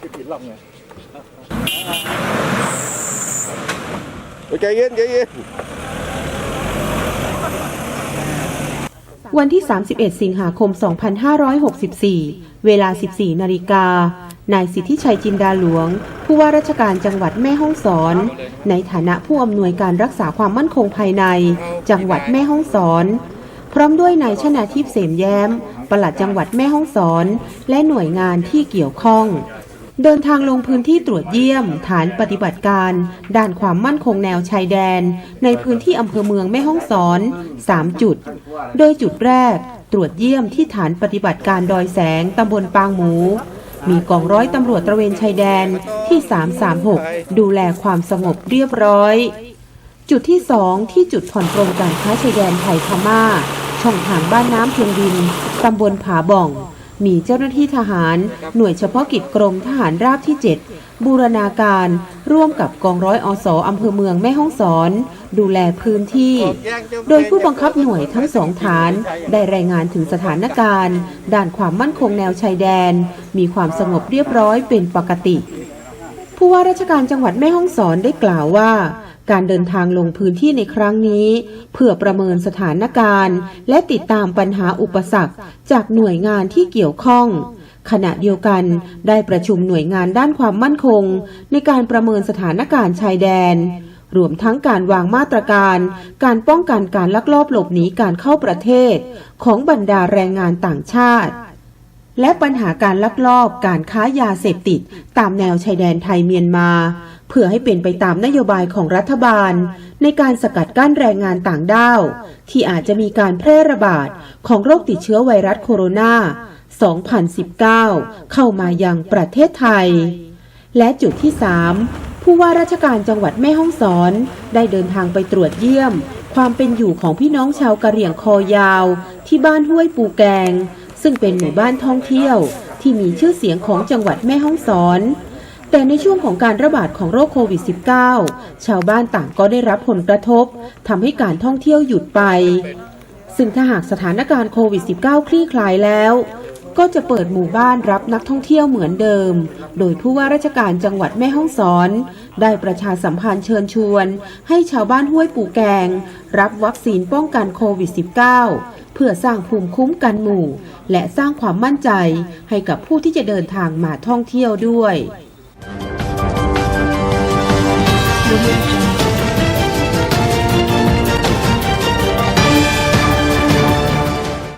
cái kỹ lòng này chạy yên chạy yên วันที่ 31 สิงหาคม 2564 เวลา 14 นาฬิกา นายสิทธิชัยจินดาหลวง ผู้ว่าราชการจังหวัดแม่ฮ่องสอน ในฐานะผู้อำนวยการรักษาความมั่นคงภายใน จังหวัดแม่ฮ่องสอน พร้อมด้วยนายชนาทิพย์เสมแย้ม ปลัดจังหวัดแม่ฮ่องสอน และหน่วยงานที่เกี่ยวข้อง เดินทางลงพื้นที่ตรวจเยี่ยม ฐานปฏิบัติการด้านความมั่นคงแนวชายแดน ในพื้นที่อำเภอเมืองแม่ฮ่องสอน 3 จุด โดยจุดแรก ตรวจเยี่ยมที่ฐานปฏิบัติการดอยแสงตำบลปางหมูมีกองร้อยตำรวจตระเวนชายแดนที่ 336 ดูแลความสงบเรียบร้อย จุดที่ 2 ที่จุดผ่อนปลงการค้าชายแดนไทยพม่า ช่องทางบ้านน้ำเพียงดิน ตำบลผาบ่อง มีเจ้าหน้าที่ทหาร หน่วยเฉพาะกิจกรมทหารราบที่ 7 บูรณาการ ร่วมกับกองร้อยอสอำเภอเมืองแม่ฮ่องสอน ดูแลพื้นที่ โดยผู้บังคับหน่วยทั้งสองฐาน ได้รายงานถึงสถานการณ์ ด้านความมั่นคงแนวชายแดน มีความสงบเรียบร้อยเป็นปกติ ผู้ว่าราชการจังหวัดแม่ฮ่องสอนได้กล่าวว่า การเดินทางลงพื้นที่ในครั้งนี้ เพื่อประเมินสถานการณ์ และติดตามปัญหาอุปสรรค จากหน่วยงานที่เกี่ยวข้อง ขณะเดียวกันได้ประชุมหน่วยงานด้านความมั่นคง ในการประเมินสถานการณ์ชายแดน รวมทั้งการวางมาตรการ การป้องกันการลักลอบหลบหนีการเข้าประเทศ ของบรรดาแรงงานต่างชาติ และปัญหาการลักลอบการค้ายาเสพติด ตามแนวชายแดนไทยเมียนมา เพื่อให้เป็นไปตามนโยบายของรัฐบาล ในการสกัดกั้นแรงงานต่างด้าว ที่อาจจะมีการแพร่ระบาดของโรคติดเชื้อไวรัสโคโรนา 2019 เข้ามายังประเทศไทย และจุดที่ 3 ผู้ว่าราชการจังหวัดแม่ฮ่องสอน ได้เดินทางไปตรวจเยี่ยม ความเป็นอยู่ของพี่น้องชาวกะเหรี่ยงคอยาว ที่บ้านห้วยปูแกง ซึ่งเป็นหมู่บ้านท่องเที่ยวที่มีชื่อเสียงของจังหวัดแม่ฮ่องสอน แต่ในช่วงของการระบาดของโรคโควิด -19 ชาวบ้านต่างก็ได้รับผลกระทบทำให้การท่องเที่ยวหยุดไป ซึ่งถ้าหากสถานการณ์โควิด -19 คลี่คลายแล้ว ก็จะเปิดหมู่บ้านรับนักท่องเที่ยวเหมือนเดิม โดยผู้ว่าราชการจังหวัดแม่ฮ่องสอน ได้ประชาสัมพันธ์เชิญชวน ให้ชาวบ้านห้วยปูแกง รับวัคซีนป้องกันโควิด -19 เพื่อสร้างภูมิคุ้มกันหมู่ และสร้างความมั่นใจให้กับผู้ที่จะเดินทางมาท่องเที่ยวด้วย